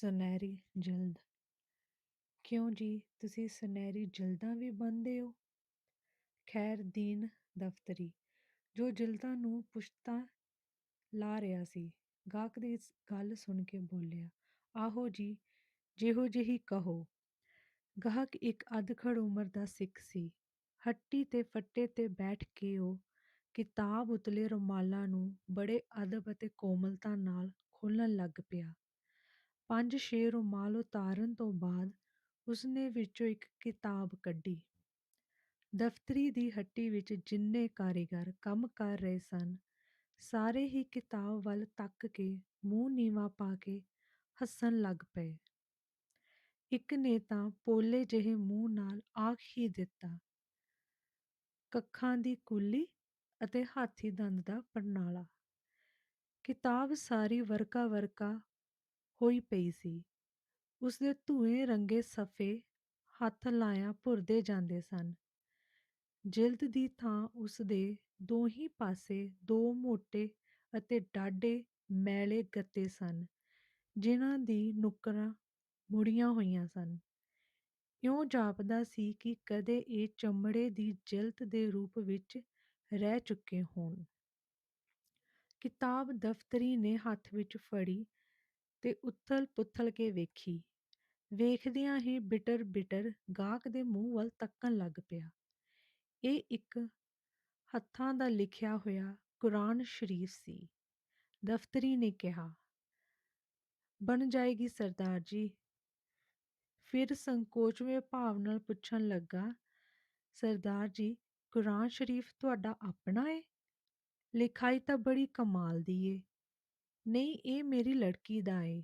ਸੁਨਹਿਰੀ ਜਲਦ। ਕਿਉਂ ਜੀ? ਤੁਸੀਂ ਸੁਨਹਿਰੀ ਜਲਦਾਂ ਵੀ ਬੰਨਦੇ ਹੋ? ਖੈਰ, ਦੀਨ ਦਫ਼ਤਰੀ, ਜੋ ਜਲਦਾਂ ਨੂੰ ਪੁਸ਼ਤਾਂ ਲਾ ਰਿਹਾ ਸੀ, ਗਾਹਕ ਦੀ ਇਸ ਗੱਲ ਸੁਣ ਕੇ ਬੋਲਿਆ, ਆਹੋ ਜੀ, ਜਿਹੋ ਜਿਹੀ ਕਹੋ। ਗਾਹਕ ਇੱਕ ਅਧਖੜ ਉਮਰ ਦਾ ਸਿੱਖ ਸੀ। ਹੱਟੀ ਤੇ ਫੱਟੇ ਤੇ ਬੈਠ ਕੇ ਉਹ ਕਿਤਾਬ ਉਤਲੇ ਰੁਮਾਲਾਂ ਨੂੰ ਬੜੇ ਅਦਬ ਅਤੇ ਕੋਮਲਤਾ ਨਾਲ ਖੋਲ੍ਹਣ ਲੱਗ ਪਿਆ। ਪੰਜ ਛੇ ਰੁਮਾਲ ਉਤਾਰਨ ਤੋਂ ਬਾਅਦ ਉਸਨੇ ਵਿੱਚੋਂ ਇੱਕ ਕਿਤਾਬ ਕੱਢੀ। ਦਫ਼ਤਰੀ ਦੀ ਹੱਟੀ ਵਿੱਚ ਜਿੰਨੇ ਕਾਰੀਗਰ ਕੰਮ ਕਰ ਰਹੇ ਸਨ, ਸਾਰੇ ਹੀ ਕਿਤਾਬ ਵੱਲ ਤੱਕ ਕੇ ਮੂੰਹ ਨੀਵਾਂ ਪਾ ਕੇ ਹੱਸਣ ਲੱਗ ਪਏ। ਇੱਕ ਨੇ ਤਾਂ ਪੋਲੇ ਜਿਹੇ ਮੂੰਹ ਨਾਲ ਆਖ ਹੀ ਦਿੱਤਾ, ਕੱਖਾਂ ਦੀ ਕੂਲੀ ਅਤੇ ਹਾਥੀ ਦੰਦ ਦਾ ਪਰਨਾਲਾ। ਕਿਤਾਬ ਸਾਰੀ ਵਰਕਾ ਵਰਕਾ ਹੋਈ ਪਈ ਸੀ। ਉਸਦੇ ਧੂਏ ਰੰਗੇ ਸਫ਼ੇ ਹੱਥ ਲਾਇਆਂ ਭੁਰਦੇ ਜਾਂਦੇ ਸਨ। ਜਿਲਦ ਦੀ ਥਾਂ ਉਸਦੇ ਦੋਹੀਂ ਪਾਸੇ ਦੋ ਮੋਟੇ ਅਤੇ ਡਾਢੇ ਮੈਲੇ ਗੱਤੇ ਸਨ, ਜਿਨ੍ਹਾਂ ਦੀ ਨੁੱਕਰਾਂ ਮੁੜੀਆਂ ਹੋਈਆਂ ਸਨ। ਇਉਂ ਜਾਪਦਾ ਸੀ ਕਿ ਕਦੇ ਇਹ ਚਮੜੇ ਦੀ ਜਿਲਦ ਦੇ ਰੂਪ ਵਿੱਚ ਰਹਿ ਚੁੱਕੇ ਹੋਣ। ਕਿਤਾਬ ਦਫ਼ਤਰੀ ਨੇ ਹੱਥ ਵਿੱਚ ਫੜੀ ਤੇ ਉਥਲ ਪੁੱਥਲ ਕੇ ਵੇਖੀ। ਵੇਖਦਿਆਂ ਹੀ ਬਿਟਰ ਬਿਟਰ ਗਾਹਕ ਦੇ ਮੂੰਹ ਵੱਲ ਤੱਕਣ ਲੱਗ ਪਿਆ। ਇਹ ਇੱਕ ਹੱਥਾਂ ਦਾ ਲਿਖਿਆ ਹੋਇਆ ਕੁਰਾਨ ਸ਼ਰੀਫ ਸੀ। ਦਫ਼ਤਰੀ ਨੇ ਕਿਹਾ, ਬਣ ਜਾਏਗੀ ਸਰਦਾਰ ਜੀ। ਫਿਰ ਸੰਕੋਚਵੇਂ ਭਾਵ ਨਾਲ ਪੁੱਛਣ ਲੱਗਾ, ਸਰਦਾਰ ਜੀ, ਕੁਰਾਨ ਸ਼ਰੀਫ ਤੁਹਾਡਾ ਆਪਣਾ ਏ? ਲਿਖਾਈ ਤਾਂ ਬੜੀ ਕਮਾਲ ਦੀ ਏ। ਨਹੀਂ ਇਹ ਮੇਰੀ ਲੜਕੀ ਦਾ ਏ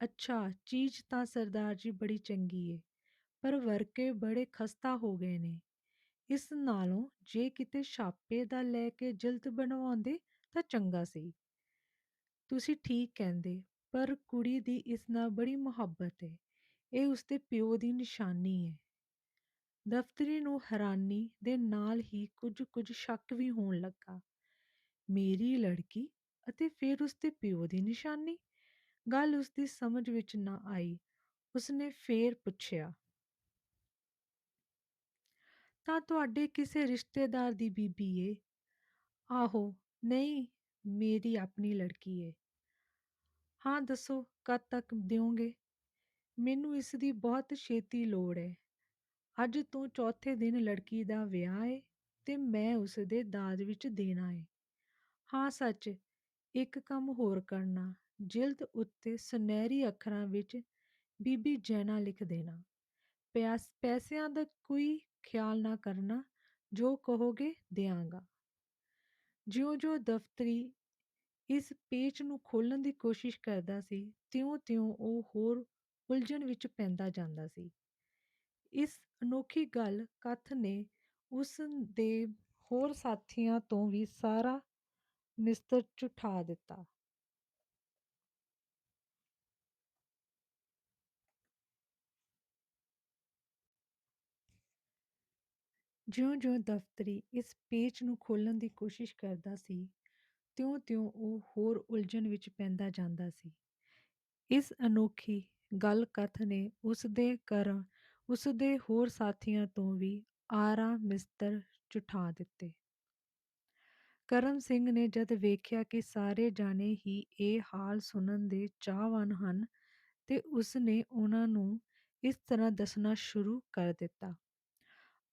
ਅੱਛਾ ਚੀਜ਼ ਤਾਂ ਸਰਦਾਰ ਜੀ ਬੜੀ ਚੰਗੀ ਏ ਪਰ ਵਰਕੇ ਬੜੇ ਖਸਤਾ ਹੋ ਗਏ ਨੇ ਇਸ ਨਾਲੋਂ ਜੇ ਕਿਤੇ ਛਾਪੇ ਦਾ ਲੈ ਕੇ ਜਿਲਦ ਬਣਵਾਉਂਦੇ ਤਾਂ ਚੰਗਾ ਸੀ ਤੁਸੀਂ ਠੀਕ ਕਹਿੰਦੇ ਪਰ ਕੁੜੀ ਦੀ ਇਸ ਨਾਲ ਬੜੀ ਮੁਹੱਬਤ ਏ ਇਹ ਉਸਦੇ ਪਿਓ ਦੀ ਨਿਸ਼ਾਨੀ ਏ ਦਫ਼ਤਰੀ ਨੂੰ ਹੈਰਾਨੀ ਦੇ ਨਾਲ ਹੀ ਕੁਝ ਕੁਝ ਸ਼ੱਕ ਵੀ ਹੋਣ ਲੱਗਾ ਮੇਰੀ ਲੜਕੀ ਅਤੇ ਫਿਰ ਉਸਦੇ ਪਿਓ ਦੀ ਨਿਸ਼ਾਨੀ। ਗੱਲ ਉਸਦੀ ਸਮਝ ਵਿੱਚ ਨਾ ਆਈ। ਉਸਨੇ ਫੇਰ ਪੁੱਛਿਆ। ਤਾਂ ਤੁਹਾਡੇ ਕਿਸੇ ਰਿਸ਼ਤੇਦਾਰ ਦੀ ਬੀਬੀ ਏ? ਆਹੋ, ਨਹੀਂ, ਮੇਰੀ ਆਪਣੀ ਲੜਕੀ ਏ। ਹਾਂ, ਦੱਸੋ, ਕਦ ਤੱਕ ਦਿਓਗੇ? ਮੈਨੂੰ ਇਸਦੀ ਬਹੁਤ ਛੇਤੀ ਲੋੜ ਏ। ਅੱਜ ਤੋਂ ਚੌਥੇ ਦਿਨ ਲੜਕੀ ਦਾ ਵਿਆਹ ਏ ਤੇ ਮੈਂ ਉਸਦੇ ਦਾਜ ਵਿੱਚ ਦੇਣਾ ਏ। ਹਾਂ, ਸੱਚ। ਇੱਕ ਕੰਮ ਹੋਰ ਕਰਨਾ, ਜਿਲਦ ਉੱਤੇ ਸੁਨਹਿਰੀ ਅੱਖਰਾਂ ਵਿੱਚ ਬੀਬੀ ਜੈਨਾ ਲਿਖ ਦੇਣਾ। ਪਿਆਸ, ਪੈਸਿਆਂ ਦਾ ਕੋਈ ਖਿਆਲ ਨਾ ਕਰਨਾ, ਜੋ ਕਹੋਗੇ ਦਿਆਂਗਾ। ਜਿਉਂ-ਜਿਉਂ ਦਫ਼ਤਰੀ ਇਸ ਪੇਚ ਨੂੰ ਖੋਲ੍ਹਣ ਦੀ ਕੋਸ਼ਿਸ਼ ਕਰਦਾ ਸੀ, ਤਿਉਂ-ਤਿਉਂ ਉਹ ਹੋਰ ਉਲਝਣ ਵਿੱਚ ਪੈਂਦਾ ਜਾਂਦਾ ਸੀ। ਇਸ ਅਨੋਖੀ ਗੱਲ ਕਥ ਨੇ ਉਸ ਦੇ ਹੋਰ ਸਾਥੀਆਂ ਤੋਂ ਵੀ ਸਾਰਾ ਮਿਸਤਰ ਝੁਠਾ ਦਿੱਤਾ। ਜਿਉਂ-ਜਿਉਂ ਦਫ਼ਤਰੀ ਇਸ ਪੇਚ ਨੂੰ ਖੋਲ੍ਹਣ ਦੀ ਕੋਸ਼ਿਸ਼ ਕਰਦਾ ਸੀ, ਤਿਉਂ-ਤਿਉਂ ਉਹ ਹੋਰ ਉਲਝਣ ਵਿੱਚ ਪੈਂਦਾ ਜਾਂਦਾ ਸੀ। ਇਸ ਅਨੋਖੀ ਗੱਲ ਕਥ ਨੇ ਉਸਦੇ ਘਰ ਉਸ ਹੋਰ ਸਾਥੀਆਂ ਤੋਂ ਵੀ ਆਰਾ ਮਿਸਤਰ ਝੁਠਾ ਦਿੱਤੇ। ਕਰਮ ਸਿੰਘ ਨੇ ਜਦ ਵੇਖਿਆ ਕਿ ਸਾਰੇ ਜਾਣੇ ਹੀ ਇਹ ਹਾਲ ਸੁਣਨ ਦੇ ਚਾਹਵਾਨ ਹਨ, ਤੇ ਉਸ ਨੇ ਉਹਨਾਂ ਨੂੰ ਇਸ ਤਰ੍ਹਾਂ ਦੱਸਣਾ ਸ਼ੁਰੂ ਕਰ ਦਿੱਤਾ।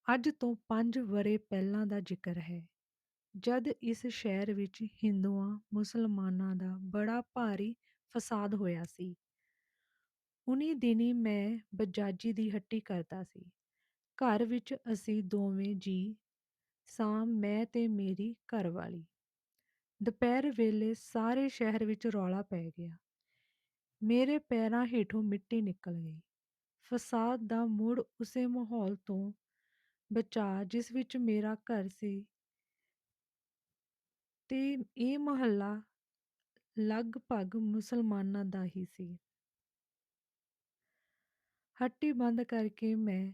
ਅੱਜ ਤੋਂ ਪੰਜ ਵਰ੍ਹੇ ਪਹਿਲਾਂ ਦਾ ਜ਼ਿਕਰ ਹੈ। ਜਦ ਇਸ ਸ਼ਹਿਰ ਵਿੱਚ ਹਿੰਦੂਆਂ, ਮੁਸਲਮਾਨਾਂ ਦਾ ਬੜਾ ਭਾਰੀ ਫਸਾਦ ਹੋਇਆ ਸੀ, ਉਨੀ ਦਿਨੀ ਮੈਂ ਬਜਾਜੀ ਦੀ ਹੱਟੀ ਕਰਦਾ ਸੀ। ਘਰ ਵਿੱਚ ਅਸੀਂ ਦੋਵੇਂ ਜੀ ਸਾਂ ਮੈਂ ਤੇ ਮੇਰੀ ਘਰਵਾਲੀ। ਦੁਪਹਿਰ ਵੇਲੇ ਸਾਰੇ ਸ਼ਹਿਰ ਵਿੱਚ ਰੌਲਾ ਪੈ ਗਿਆ। ਮੇਰੇ ਪੈਰਾਂ ਹੇਠੋਂ ਮਿੱਟੀ ਨਿਕਲ ਗਈ। ਫਸਾਦ ਦਾ ਮੁੜ ਉਸੇ ਮਾਹੌਲ ਤੋਂ ਬਚਾ ਜਿਸ ਵਿੱਚ ਮੇਰਾ ਘਰ ਸੀ। ਤੇ ਇਹ ਮੁਹੱਲਾ ਲਗਭਗ ਮੁਸਲਮਾਨਾਂ ਦਾ ਹੀ ਸੀ। ਹੱਟੀ ਬੰਦ ਕਰਕੇ ਮੈਂ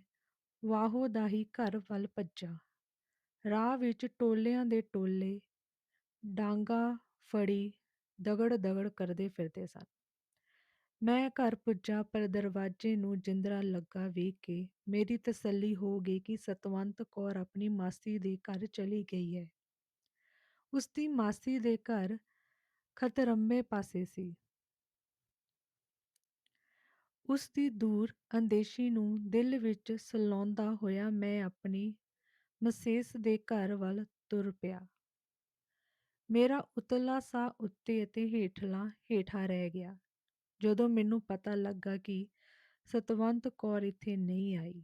ਵਾਹੋ ਦਾ ਹੀ ਘਰ ਵੱਲ ਭੱਜਾ। ਰਾਹ ਵਿੱਚ ਟੋਲਿਆਂ ਦੇ ਟੋਲੇ, ਡਾਂਗਾ ਫੜੀ ਦਗੜ ਦਗੜ ਕਰਦੇ ਫਿਰਦੇ ਸਨ ਮੈਂ ਘਰ ਪੁੱਜਾ ਪਰ ਦਰਵਾਜ਼ੇ ਨੂੰ ਜਿੰਦਰਾ ਲੱਗਾ ਵੇਖ ਕੇ ਮੇਰੀ ਤਸੱਲੀ ਹੋ ਗਈ ਕਿ ਸਤਵੰਤ ਕੌਰ ਆਪਣੀ ਮਾਸੀ ਦੇ ਘਰ ਚਲੀ ਗਈ ਹੈ। ਉਸਦੀ ਮਾਸੀ ਦੇ ਘਰ ਖਤਰੰਮੇ ਪਾਸੇ ਸੀ। ਉਸਦੀ ਦੂਰ ਅੰਦੇਸ਼ੀ ਨੂੰ ਦਿਲ ਵਿੱਚ ਸਲਾਉਂਦਾ ਹੋਇਆ ਮੈਂ ਆਪਣੀ ਮਸੇਸ ਦੇ ਘਰ ਵੱਲ ਤੁਰ ਪਿਆ। ਮੇਰਾ ਉਤਲਾ ਸਾਹ ਉੱਤੇ ਅਤੇ ਹੇਠਲਾ, ਹੇਠਾਂ ਰਹਿ ਗਿਆ ਜਦੋਂ ਮੈਨੂੰ ਪਤਾ ਲੱਗਾ ਕਿ ਸਤਵੰਤ ਕੌਰ ਇੱਥੇ ਨਹੀਂ ਆਈ।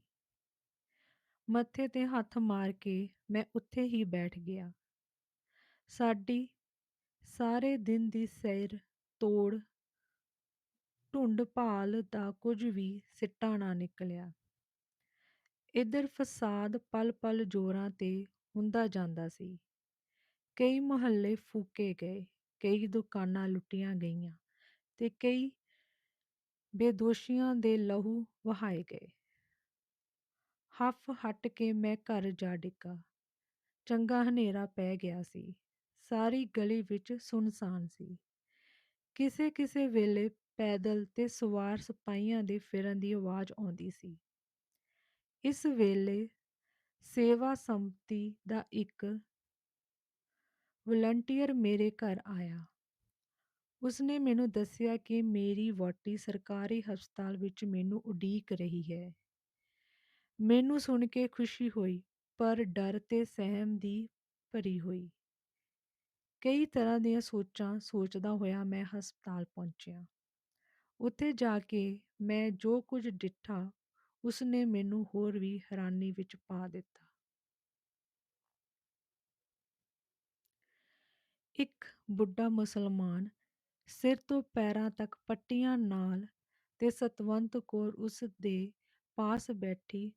ਮੱਥੇ ਤੇ ਹੱਥ ਮਾਰ ਕੇ ਮੈਂ ਉੱਥੇ ਹੀ ਬੈਠ ਗਿਆ। ਸਾਡੀ ਸਾਰੇ ਦਿਨ ਦੀ ਸੈਰ, ਤੋੜ, ਢੂੰਡ ਭਾਲ ਦਾ ਕੁਝ ਵੀ ਸਿੱਟਾ ਨਾ ਨਿਕਲਿਆ। ਇੱਧਰ ਫਸਾਦ ਪਲ ਪਲ ਜ਼ੋਰਾਂ ਤੇ ਹੁੰਦਾ ਜਾਂਦਾ ਸੀ। ਕਈ ਮੁਹੱਲੇ ਫੂਕੇ ਗਏ, ਕਈ ਦੁਕਾਨਾਂ ਲੁੱਟੀਆਂ ਗਈਆਂ ਤੇ ਕਈ ਬੇਦੋਸ਼ੀਆਂ ਦੇ ਲਹੂ ਵਹਾਏ ਗਏ। ਹਫ ਹੱਟ ਕੇ ਮੈਂ ਘਰ ਜਾ ਡਿੱਗਾ। ਚੰਗਾ ਹਨੇਰਾ ਪੈ ਗਿਆ ਸੀ। ਸਾਰੀ ਗਲੀ ਵਿੱਚ ਸੁੰਨਸਾਨ ਸੀ। ਕਿਸੇ ਕਿਸੇ ਵੇਲੇ ਪੈਦਲ ਤੇ ਸਵਾਰ ਸਿਪਾਹੀਆਂ ਦੇ ਫਿਰਨ ਦੀ ਆਵਾਜ਼ ਆਉਂਦੀ ਸੀ। ਇਸ ਵੇਲੇ ਸੇਵਾ ਸੰਮਤੀ ਦਾ ਇੱਕ ਵਲੰਟੀਅਰ ਮੇਰੇ ਘਰ ਆਇਆ। ਉਸਨੇ ਮੈਨੂੰ ਦੱਸਿਆ ਕਿ ਮੇਰੀ ਵਹੁਟੀ ਸਰਕਾਰੀ ਹਸਪਤਾਲ ਵਿੱਚ ਮੈਨੂੰ ਉਡੀਕ ਰਹੀ ਹੈ। ਮੈਨੂੰ ਸੁਣ ਕੇ ਖੁਸ਼ੀ ਹੋਈ, ਪਰ ਡਰ ਤੇ ਸਹਿਮ ਦੀ ਭਰੀ ਹੋਈ। ਕਈ ਤਰ੍ਹਾਂ ਦੀਆਂ ਸੋਚਾਂ, ਸੋਚਦਾ ਹੋਇਆ ਮੈਂ ਹਸਪਤਾਲ ਪਹੁੰਚਿਆ। ਉੱਥੇ ਜਾ ਕੇ ਮੈਂ ਜੋ ਕੁਝ ਡਿੱਠਾ ਉਸਨੇ ਮੈਨੂੰ ਹੋਰ ਵੀ ਹੈਰਾਨੀ ਵਿੱਚ ਪਾ ਦਿੱਤਾ। ਇੱਕ ਬੁੱਢਾ ਮੁਸਲਮਾਨ ਸਿਰ ਤੋਂ ਪੈਰਾਂ ਤੱਕ ਪੱਟੀਆਂ ਨਾਲ ਤੇ ਸਤਵੰਤ ਕੌਰ ਉਸ ਦੇ ਪਾਸ ਬੈਠੀ,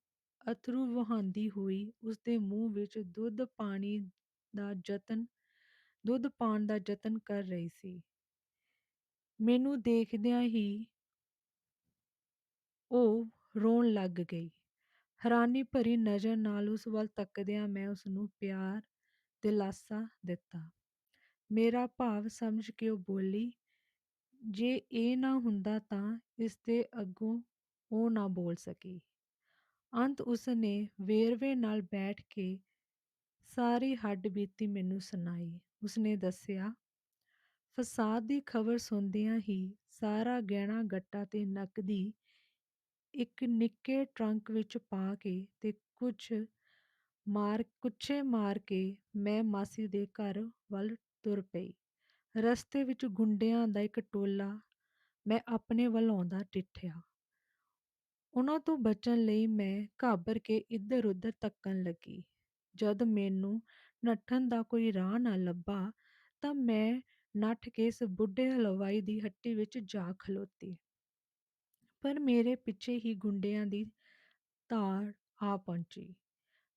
ਅਥਰੂ ਵਹਾਉਂਦੀ ਹੋਈ, ਉਸਦੇ ਮੂੰਹ ਵਿੱਚ ਦੁੱਧ ਪਾਣੀ ਦਾ ਯਤਨ, ਦੁੱਧ ਪਾਣ ਦਾ ਯਤਨ ਕਰ ਰਹੀ ਸੀ। ਮੈਨੂੰ ਦੇਖਦਿਆਂ ਹੀ ਉਹ ਰੋਣ ਲੱਗ ਗਈ। ਹੈਰਾਨੀ ਭਰੀ ਨਜ਼ਰ ਨਾਲ ਉਸ ਵੱਲ ਤੱਕਦਿਆਂ ਮੈਂ ਉਸਨੂੰ ਪਿਆਰ ਦਿਲਾਸਾ ਦਿੱਤਾ। ਮੇਰਾ ਭਾਵ ਸਮਝ ਕੇ ਉਹ ਬੋਲੀ, ਜੇ ਇਹ ਨਾ ਹੁੰਦਾ ਤਾਂ ਇਸਦੇ ਅੱਗੋਂ ਉਹ ਨਾ ਬੋਲ ਸਕੀ। ਅੰਤ ਉਸਨੇ ਵੇਰਵੇ ਨਾਲ ਬੈਠ ਕੇ ਸਾਰੀ ਹੱਡ-ਬੀਤੀ ਮੈਨੂੰ ਸੁਣਾਈ। ਉਸਨੇ ਦੱਸਿਆ, ਫਸਾਦ ਦੀ ਖ਼ਬਰ ਸੁਣਦਿਆਂ ਹੀ ਸਾਰਾ ਗਹਿਣਾ ਗੱਟਾ ਤੇ ਨਕਦੀ ਇੱਕ ਨਿੱਕੇ ਟਰੰਕ ਵਿੱਚ ਪਾ ਕੇ ਤੇ ਕੁਛ ਮਾਰ, ਕੁੱਛੇ ਮਾਰ ਕੇ ਮੈਂ ਮਾਸੀ ਦੇ ਘਰ ਵੱਲ ਤੁਰ ਪਈ। ਰਸਤੇ ਵਿੱਚ ਗੁੰਡਿਆਂ ਦਾ ਇੱਕ ਟੋਲਾ ਮੈਂ ਆਪਣੇ ਵੱਲ ਆਉਂਦਾ ਡਿੱਠਿਆ। ਉਹਨਾਂ ਤੋਂ ਬਚਣ ਲਈ ਮੈਂ ਘਾਬਰ ਕੇ ਇੱਧਰ ਉੱਧਰ ਤੱਕਣ ਲੱਗੀ। ਜਦ ਮੈਨੂੰ ਨੱਠਣ ਦਾ ਕੋਈ ਰਾਹ ਨਾ ਲੱਭਾ ਤਾਂ ਮੈਂ ਨੱਠ ਕੇ ਇਸ ਬੁੱਢੇ ਹਲਵਾਈ ਦੀ ਹੱਟੀ ਵਿੱਚ ਜਾ ਖਲੋਤੀ। ਪਰ ਮੇਰੇ ਪਿੱਛੇ ਹੀ ਗੁੰਡਿਆਂ ਦੀ ਤਾੜ ਆ ਪਹੁੰਚੀ।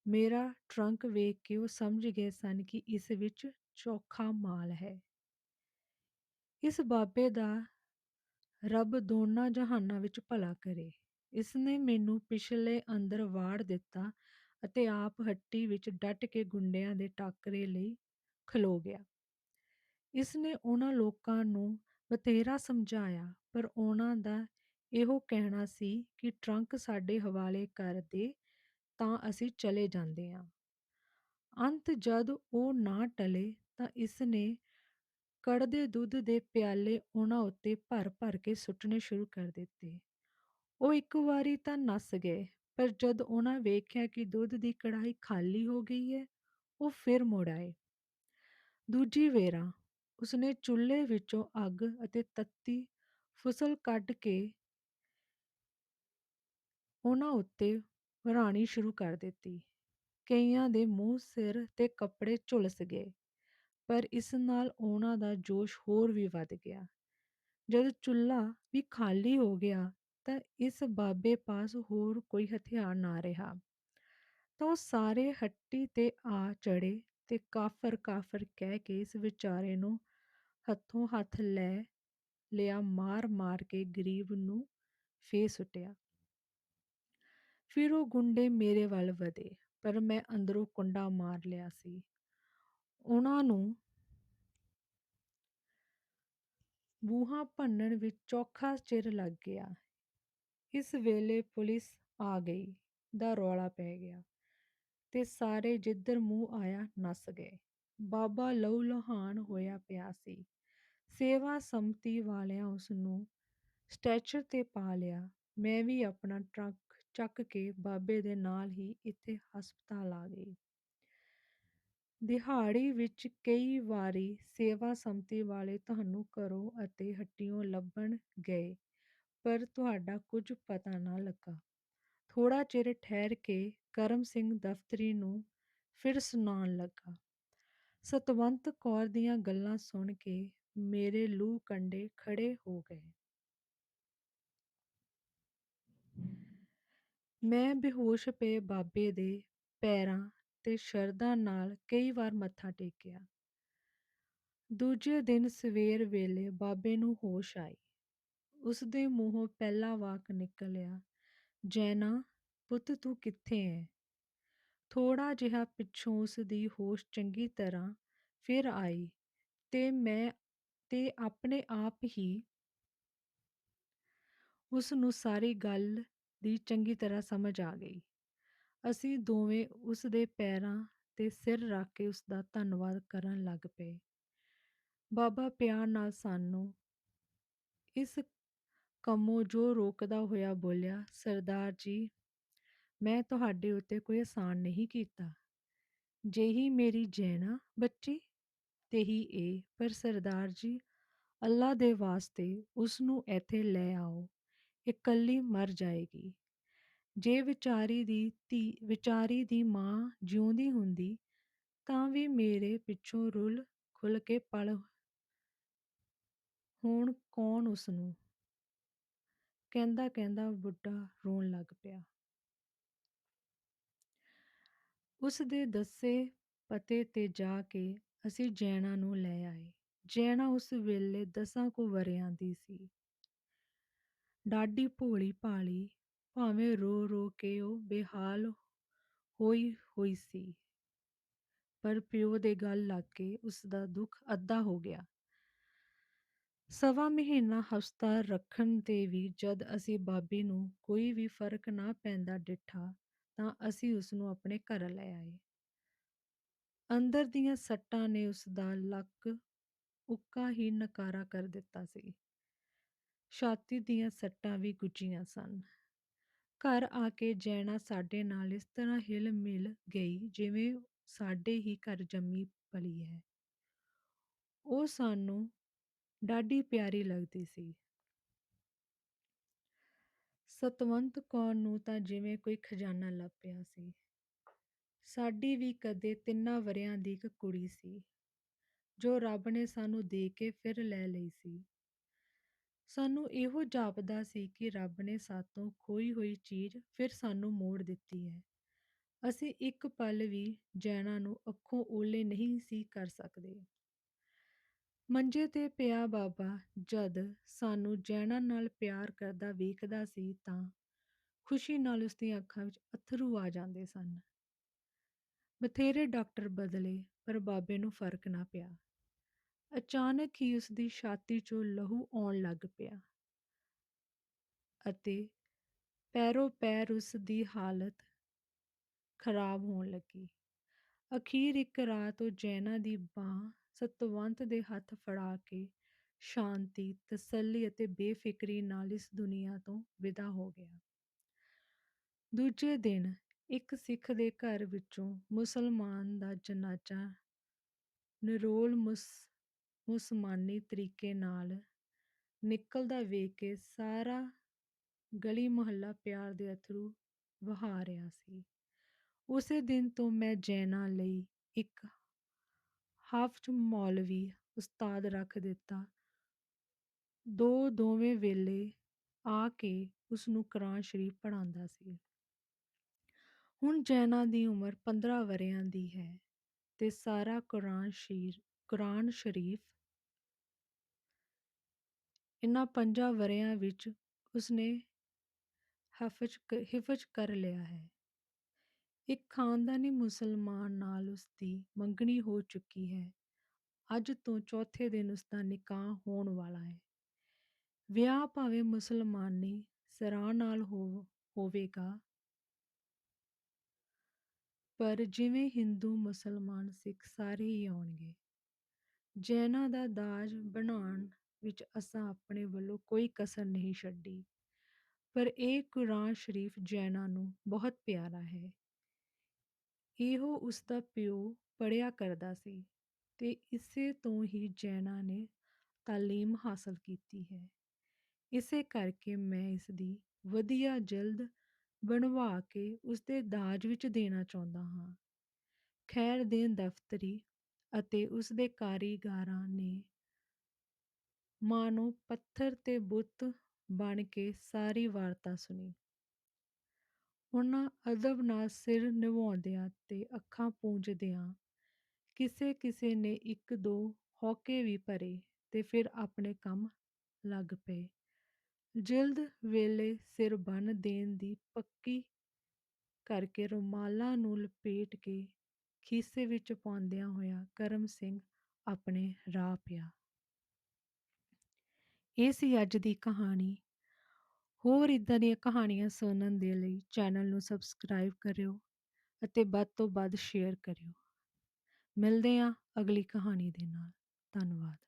ਮੇਰਾ ਟਰੰਕ ਵੇਖ ਕੇ ਉਹ ਸਮਝ ਗਏ ਸਨ ਕਿ ਇਸ ਵਿੱਚ ਚੋਖਾ ਮਾਲ ਹੈ। ਇਸ ਬਾਬੇ ਦਾ ਰੱਬ ਦੋਨਾਂ ਜਹਾਨਾਂ ਵਿੱਚ ਭਲਾ ਕਰੇ। ਇਸਨੇ ਮੈਨੂੰ ਪਿਛਲੇ ਅੰਦਰ ਵਾੜ ਦਿੱਤਾ ਅਤੇ ਆਪ ਹੱਟੀ ਵਿੱਚ ਡਟ ਕੇ ਗੁੰਡਿਆਂ ਦੇ ਟਾਕਰੇ ਲਈ ਖਲੋ ਗਿਆ। ਇਸਨੇ ਉਹਨਾਂ ਲੋਕਾਂ ਨੂੰ ਬਥੇਰਾ ਸਮਝਾਇਆ, ਪਰ ਉਹਨਾਂ ਦਾ ਇਹੋ ਕਹਿਣਾ ਸੀ ਕਿ ਟਰੰਕ ਸਾਡੇ ਹਵਾਲੇ ਕਰ ਦੇ ਤਾਂ ਅਸੀਂ ਚਲੇ ਜਾਂਦੇ ਹਾਂ। ਅੰਤ ਜਦ ਉਹ ਨਾ ਟਲੇ ਤਾਂ ਇਸਨੇ ਕੜਦੇ ਦੁੱਧ ਦੇ ਪਿਆਲੇ ਉਹਨਾਂ ਉੱਤੇ ਭਰ ਭਰ ਕੇ ਸੁੱਟਣੇ ਸ਼ੁਰੂ ਕਰ ਦਿੱਤੇ। ਉਹ ਇੱਕ ਵਾਰੀ ਤਾਂ ਨੱਸ ਗਏ ਪਰ ਜਦ ਉਹਨਾਂ ਵੇਖਿਆ ਕਿ ਦੁੱਧ ਦੀ ਕੜਾਹੀ ਖਾਲੀ ਹੋ ਗਈ ਹੈ, ਉਹ ਫਿਰ ਮੁੜ ਆਏ। ਦੂਜੀ ਵੇਰਾ ਉਸਨੇ ਚੁੱਲ੍ਹੇ ਵਿੱਚੋਂ ਅੱਗ ਅਤੇ ਤੱਤੀ ਫੁਸਲ ਕੱਢ ਕੇ ਉਹਨਾਂ ਉੱਤੇ ਵਰ੍ਹਾਣੀ ਸ਼ੁਰੂ ਕਰ ਦਿੱਤੀ। ਕਈਆਂ ਦੇ ਮੂੰਹ, ਸਿਰ ਤੇ ਕੱਪੜੇ ਝੁਲਸ ਗਏ, ਪਰ ਇਸ ਨਾਲ ਉਹਨਾਂ ਦਾ ਜੋਸ਼ ਹੋਰ ਵੀ ਵਧ ਗਿਆ। ਜਦ ਚੁੱਲ੍ਹਾ ਵੀ ਖਾਲੀ ਹੋ ਗਿਆ, ਤਾਂ ਇਸ ਬਾਬੇ ਪਾਸ ਹੋਰ ਕੋਈ ਹਥਿਆਰ ਨਾ ਰਿਹਾ ਤਾਂ ਉਹ ਸਾਰੇ ਹੱਟੀ ਤੇ ਆ ਚੜ੍ਹੇ ਤੇ ਕਾਫ਼ਰ ਕਾਫ਼ਰ ਕਹਿ ਕੇ ਇਸ ਵਿਚਾਰੇ ਨੂੰ ਹੱਥੋਂ ਹੱਥ ਲੈ ਲਿਆ ਮਾਰ ਮਾਰ ਕੇ ਗਰੀਬ ਨੂੰ ਫੇ ਸੁੱਟਿਆ। ਫਿਰ ਉਹ ਗੁੰਡੇ ਮੇਰੇ ਵੱਲ ਵਧੇ, ਪਰ ਮੈਂ ਅੰਦਰੋਂ ਕੁੰਡਾ ਮਾਰ ਲਿਆ ਸੀ। ਉਹਨਾਂ ਨੂੰ ਬੂਹਾ ਭੰਨਣ ਵਿੱਚ ਚੌਖਾ ਚਿਰ ਲੱਗ ਗਿਆ। ਇਸ ਵੇਲੇ ਪੁਲਿਸ ਆ ਗਈ, ਦਾ ਰੌਲਾ ਪੈ ਗਿਆ ਤੇ ਸਾਰੇ ਜਿੱਧਰ ਮੂੰਹ ਆਇਆ, ਨੱਸ ਗਏ। ਬਾਬਾ ਲਹੂ ਲੁਹਾਨ ਹੋਇਆ ਪਿਆ ਸੀ। ਸੇਵਾ ਸੰਮਤੀ ਵਾਲਿਆਂ ਉਸ ਨੂੰ ਸਟੈਚਰ ਤੇ ਪਾ ਲਿਆ। ਮੈਂ ਵੀ ਆਪਣਾ ਟਰੱਕ ਚੱਕ ਕੇ ਬਾਬੇ ਦੇ ਨਾਲ ਹੀ ਇੱਥੇ ਹਸਪਤਾਲ ਆ ਗਈ। ਦਿਹਾੜੀ ਵਿੱਚ ਕਈ ਵਾਰੀ ਸੇਵਾ ਸੰਮਤੀ ਵਾਲੇ ਤੁਹਾਨੂੰ ਘਰੋਂ ਅਤੇ ਹੱਟੀਓਂ ਲੱਭਣ ਗਏ, ਪਰ ਤੁਹਾਡਾ ਕੁਝ ਪਤਾ ਨਾ ਲੱਗਾ। ਥੋੜਾ ਚਿਰ ਠਹਿਰ ਕੇ ਕਰਮ ਸਿੰਘ ਦਫ਼ਤਰੀ ਨੂੰ ਫਿਰ ਸੁਣਾਉਣ ਲੱਗਾ। ਸਤਵੰਤ ਕੌਰ ਦੀਆਂ ਗੱਲਾਂ ਸੁਣ ਕੇ ਮੇਰੇ ਲੂ ਕੰਡੇ ਖੜੇ ਹੋ ਗਏ। ਮੈਂ ਬੇਹੋਸ਼ ਪਏ ਬਾਬੇ ਦੇ ਪੈਰਾਂ ਤੇ ਸ਼ਰਧਾ ਨਾਲ ਕਈ ਵਾਰ ਮੱਥਾ ਟੇਕਿਆ। ਦੂਜੇ ਦਿਨ ਸਵੇਰ ਵੇਲੇ ਬਾਬੇ ਨੂੰ ਹੋਸ਼ ਆਈ। ਉਸਦੇ ਮੂੰਹੋਂ ਪਹਿਲਾ ਵਾਕ ਨਿਕਲਿਆ, ਜੈਨਾ, ਪੁੱਤ ਤੂੰ ਕਿੱਥੇ ਹੈ ਥੋੜਾ ਜਿਹਾ ਪਿੱਛੋਂ ਉਸਦੀ ਹੋਸ਼ ਚੰਗੀ ਤਰ੍ਹਾਂ ਫਿਰ ਆਈ ਤੇ ਮੈਂ, ਤੇ ਆਪਣੇ ਆਪ ਹੀ ਉਸਨੂੰ ਸਾਰੀ ਗੱਲ ਦੀ ਚੰਗੀ ਤਰ੍ਹਾਂ ਸਮਝ ਆ ਗਈ। ਅਸੀਂ ਦੋਵੇਂ ਉਸ ਦੇ ਪੈਰਾਂ ਤੇ ਸਿਰ ਰੱਖ ਕੇ ਉਸ ਦਾ ਧੰਨਵਾਦ ਕਰਨ ਲੱਗ ਪਏ। ਬਾਬਾ ਪਿਆਰ ਨਾਲ ਸਾਨੂੰ ਇਸ ਕੰਮੋਂ ਜੋ ਰੋਕਦਾ ਹੋਇਆ ਬੋਲਿਆ, ਸਰਦਾਰ ਜੀ, ਮੈਂ ਤੁਹਾਡੇ ਉੱਤੇ ਕੋਈ ਆਸਾਨ ਨਹੀਂ ਕੀਤਾ। ਜਿਹੀ ਮੇਰੀ ਜੈਨਾ ਬੱਚੀ ਤੇਹੀ ਇਹ। ਪਰ ਸਰਦਾਰ ਜੀ ਅੱਲਾ ਦੇ ਵਾਸਤੇ ਉਸ ਨੂੰ ਇੱਥੇ ਲੈ ਆਓ। ਇਕੱਲੀ ਮਰ ਜਾਏਗੀ। ਜੇ ਵਿਚਾਰੀ ਦੀ ਧੀ, ਵਿਚਾਰੀ ਦੀ ਮਾਂ ਜਿਉਂਦੀ ਹੁੰਦੀ, ਤਾਂ ਵੀ ਮੇਰੇ ਪਿੱਛੋਂ ਰੁਲ ਖੁੱਲ ਕੇ ਪਲ ਹੁਣ ਕੌਣ ਉਸਨੂੰ? ਕਹਿੰਦਾ ਕਹਿੰਦਾ ਬੁੱਢਾ ਰੋਣ ਲੱਗ ਪਿਆ। ਉਸਦੇ ਦੱਸੇ ਪਤੇ ਤੇ ਜਾ ਕੇ ਅਸੀਂ ਜੈਨਾ ਨੂੰ ਲੈ ਆਏ। ਜੈਨਾ ਉਸ ਵੇਲੇ ਦਸਾਂ ਕੁ ਵਰ੍ਹਿਆਂ ਦੀ ਸੀ। ਡਾਢੀ ਭੋਲੀ ਭਾਲੀ, ਭਾਵੇਂ ਰੋ ਰੋ ਕੇ ਉਹ ਬੇਹਾਲ ਹੋਈ ਹੋਈ ਸੀ। ਪਰ ਪਿਓ ਦੇ ਗੱਲ ਲੱਗ ਕੇ ਉਸਦਾ ਦੁੱਖ ਅੱਧਾ ਹੋ ਗਿਆ। ਸਵਾ ਮਹੀਨਾ ਹਸਪਤਾਲ ਰੱਖਣ ਤੇ ਵੀ ਜਦ ਅਸੀਂ ਬਾਬੀ ਨੂੰ ਕੋਈ ਵੀ ਫ਼ਰਕ ਨਾ ਪੈਂਦਾ ਡਿੱਠਾ, ਤਾਂ ਅਸੀਂ ਉਸਨੂੰ ਆਪਣੇ ਘਰ ਲੈ ਆਏ। ਅੰਦਰ ਦੀਆਂ ਸੱਟਾਂ ਨੇ ਉਸਦਾ ਲੱਕ ਉੱਕਾ ਹੀ ਨਕਾਰਾ ਕਰ ਦਿੱਤਾ ਸੀ। ਛਾਤੀ ਦੀਆਂ ਸੱਟਾਂ ਵੀ ਗੁੱਝੀਆਂ ਸਨ। ਘਰ ਆ ਕੇ ਜੈਨਾ ਸਾਡੇ ਨਾਲ ਇਸ ਤਰ੍ਹਾਂ ਹਿਲ ਮਿਲ ਗਈ ਜਿਵੇਂ ਸਾਡੇ ਹੀ ਘਰ ਜੰਮੀ ਪਲੀ ਹੈ। ਉਹ ਸਾਨੂੰ ਡਾਢੀ ਪਿਆਰੀ ਲੱਗਦੀ ਸੀ। ਸਤਵੰਤ ਕੌਰ ਨੂੰ ਤਾਂ ਜਿਵੇਂ ਕੋਈ ਖਜ਼ਾਨਾ ਲੱਭ ਪਿਆ ਸੀ। ਸਾਡੀ ਵੀ ਕਦੇ ਤਿੰਨਾਂ ਵਰ੍ਹਿਆਂ ਦੀ ਇੱਕ ਕੁੜੀ ਸੀ, ਜੋ ਰੱਬ ਨੇ ਸਾਨੂੰ ਦੇ ਕੇ ਫਿਰ ਲੈ ਲਈ ਸੀ। ਸਾਨੂੰ ਇਹੋ ਜਾਪਦਾ ਸੀ ਕਿ ਰੱਬ ਨੇ ਸਾਤੋਂ ਖੋਈ ਹੋਈ ਚੀਜ਼ ਫਿਰ ਸਾਨੂੰ ਮੋੜ ਦਿੱਤੀ ਹੈ। ਅਸੀਂ ਇੱਕ ਪਲ ਵੀ ਜੈਨਾ ਨੂੰ ਅੱਖੋਂ ਓਲੇ ਨਹੀਂ ਸੀ ਕਰ ਸਕਦੇ। ਮੰਜੇ ਤੇ ਪਿਆ ਬਾਬਾ, ਜਦ ਸਾਨੂੰ ਜੈਨਾ ਨਾਲ ਪਿਆਰ ਕਰਦਾ ਵੇਖਦਾ ਸੀ ਤਾਂ ਖੁਸ਼ੀ ਨਾਲ ਉਸ ਦੀਆਂ ਅੱਖਾਂ ਵਿੱਚ ਅਥਰੂ ਆ ਜਾਂਦੇ ਸਨ। ਬਥੇਰੇ ਡਾਕਟਰ ਬਦਲੇ ਪਰ ਬਾਬੇ ਨੂੰ ਫ਼ਰਕ ਨਾ ਪਿਆ। ਅਚਾਨਕ ਹੀ ਉਸਦੀ ਛਾਤੀ 'ਚੋਂ ਲਹੂ ਆਉਣ ਲੱਗ ਪਿਆ ਅਤੇ ਪੈਰੋ ਪੈਰ ਉਸਦੀ ਹਾਲਤ ਖਰਾਬ ਹੋਣ ਲੱਗੀ। ਅਖੀਰ ਇੱਕ ਰਾਤ ਉਹ ਜੈਨਾ ਦੀ ਬਾਂਹ ਸਤਵੰਤ ਦੇ ਹੱਥ ਫੜਾ ਕੇ ਸ਼ਾਂਤੀ, ਤਸੱਲੀ ਅਤੇ ਬੇਫਿਕਰੀ ਨਾਲ ਇਸ ਦੁਨੀਆ ਤੋਂ ਵਿਦਾ ਹੋ ਗਿਆ। ਦੂਜੇ ਦਿਨ ਇੱਕ ਸਿੱਖ ਦੇ ਘਰ ਵਿੱਚੋਂ ਮੁਸਲਮਾਨ ਦਾ ਜਨਾਜ਼ਾ ਨਿਰੋਲ ਮੁਸ ਮੁਸਮਾਨੀ ਤਰੀਕੇ ਨਾਲ ਨਿਕਲਦਾ ਵੇਖ ਕੇ ਸਾਰਾ ਗਲੀ ਮੁਹੱਲਾ ਪਿਆਰ ਦੇ ਅਥਰੂ ਵਹਾ ਰਿਹਾ ਸੀ। ਉਸੇ ਦਿਨ ਤੋਂ ਮੈਂ ਜੈਨਾ ਲਈ ਇੱਕ ਹਾਫਜ ਮੌਲਵੀ ਉਸਤਾਦ ਰੱਖ ਦਿੱਤਾ। ਦੋ ਦੋਵੇਂ ਵੇਲੇ ਆ ਕੇ ਉਸਨੂੰ ਕੁਰਾਨ ਸ਼ਰੀਫ ਪੜ੍ਹਾਉਂਦਾ ਸੀ। ਹੁਣ ਜੈਨਾ ਦੀ ਉਮਰ ਪੰਦਰਾਂ ਵਰ੍ਹਿਆਂ ਦੀ ਹੈ ਤੇ ਸਾਰਾ ਕੁਰਾਨ ਸ਼ਰੀਰ ਕੁਰਾਨ ਸ਼ਰੀਫ ਇਨ੍ਹਾਂ ਪੰਜਾਂ ਵਰ੍ਹਿਆਂ ਵਿੱਚ ਉਸਨੇ ਹਫਜ ਹਿਫਜ ਕਰ ਲਿਆ ਹੈ। ਇੱਕ ਖਾਨਦਾਨੀ ਮੁਸਲਮਾਨ ਨਾਲ ਉਸਦੀ ਮੰਗਣੀ ਹੋ ਚੁੱਕੀ ਹੈ। ਅੱਜ ਤੋਂ ਚੌਥੇ ਦਿਨ ਉਸਦਾ ਨਿਕਾਹ ਹੋਣ ਵਾਲਾ ਹੈ। ਵਿਆਹ ਭਾਵੇਂ ਮੁਸਲਮਾਨੀ ਸਰਾਂ ਨਾਲ ਹੋ, ਹੋਵੇਗਾ, ਪਰ ਜਿਵੇਂ ਹਿੰਦੂ, ਮੁਸਲਮਾਨ, ਸਿੱਖ ਸਾਰੇ ਹੀ ਆਉਣਗੇ। ਜੈਨਾਂ ਦਾ ਦਾਜ ਬਣਾਉਣ ਵਿੱਚ ਅਸਾਂ ਆਪਣੇ ਵੱਲੋਂ ਕੋਈ ਕਸਰ ਨਹੀਂ ਛੱਡੀ। ਪਰ ਇਹ ਕੁਰਾਨ ਸ਼ਰੀਫ ਜੈਨਾਂ ਨੂੰ ਬਹੁਤ ਪਿਆਰਾ ਹੈ। ਇਹੋ ਉਸਦਾ ਪਿਓ ਪੜ੍ਹਿਆ ਕਰਦਾ ਸੀ ਤੇ ਇਸੇ ਤੋਂ ਹੀ ਜੈਨਾਂ ਨੇ ਤਾਲੀਮ ਹਾਸਲ ਕੀਤੀ ਹੈ। ਇਸੇ ਕਰਕੇ ਮੈਂ ਇਸਦੀ ਵਧੀਆ ਜਲਦ ਬਣਵਾ ਕੇ ਉਸਦੇ ਦਾਜ ਵਿੱਚ ਦੇਣਾ ਚਾਹੁੰਦਾ ਹਾਂ। ਖੈਰ ਖੈਰਦੀਨ ਦਫ਼ਤਰੀ ਅਤੇ ਉਸਦੇ ਕਾਰੀਗਰਾਂ ਨੇ ਮਾਂ ਨੂੰ ਪੱਥਰ ਤੇ ਬੁੱਤ ਬਣ ਕੇ ਸਾਰੀ ਵਾਰਤਾ ਸੁਣੀ। ਉਹਨਾਂ ਅਦਬ ਨਾਲ ਸਿਰ ਨਿਵਾਉਂਦਿਆਂ ਤੇ ਅੱਖਾਂ ਪੂੰਝਦਿਆਂ ਕਿਸੇ ਕਿਸੇ ਨੇ ਇੱਕ ਦੋ ਹੌਕੇ ਵੀ ਭਰੇ ਤੇ ਫਿਰ ਆਪਣੇ ਕੰਮ ਲੱਗ ਪਏ। ਜਿਲਦ ਵੇਲੇ ਸਿਰ ਬੰਨ ਦੇਣ ਦੀ ਪੱਕੀ ਕਰਕੇ ਰੁਮਾਲਾਂ ਨੂੰ ਲਪੇਟ ਕੇ ਖੀਸੇ ਵਿੱਚ ਪਾਉਂਦਿਆਂ ਹੋਇਆ ਕਰਮ ਸਿੰਘ ਆਪਣੇ ਰਾਹ ਪਿਆ। ਇਹ ਸੀ ਅੱਜ ਦੀ ਕਹਾਣੀ। ਹੋਰ ਇੱਦਾਂ ਦੀਆਂ ਕਹਾਣੀਆਂ ਸੁਣਨ ਦੇ ਲਈ ਚੈਨਲ ਨੂੰ ਸਬਸਕ੍ਰਾਈਬ ਕਰਿਓ ਅਤੇ ਵੱਧ ਤੋਂ ਵੱਧ ਸ਼ੇਅਰ ਕਰਿਓ। ਮਿਲਦੇ ਹਾਂ ਅਗਲੀ ਕਹਾਣੀ ਦੇ ਨਾਲ। ਧੰਨਵਾਦ।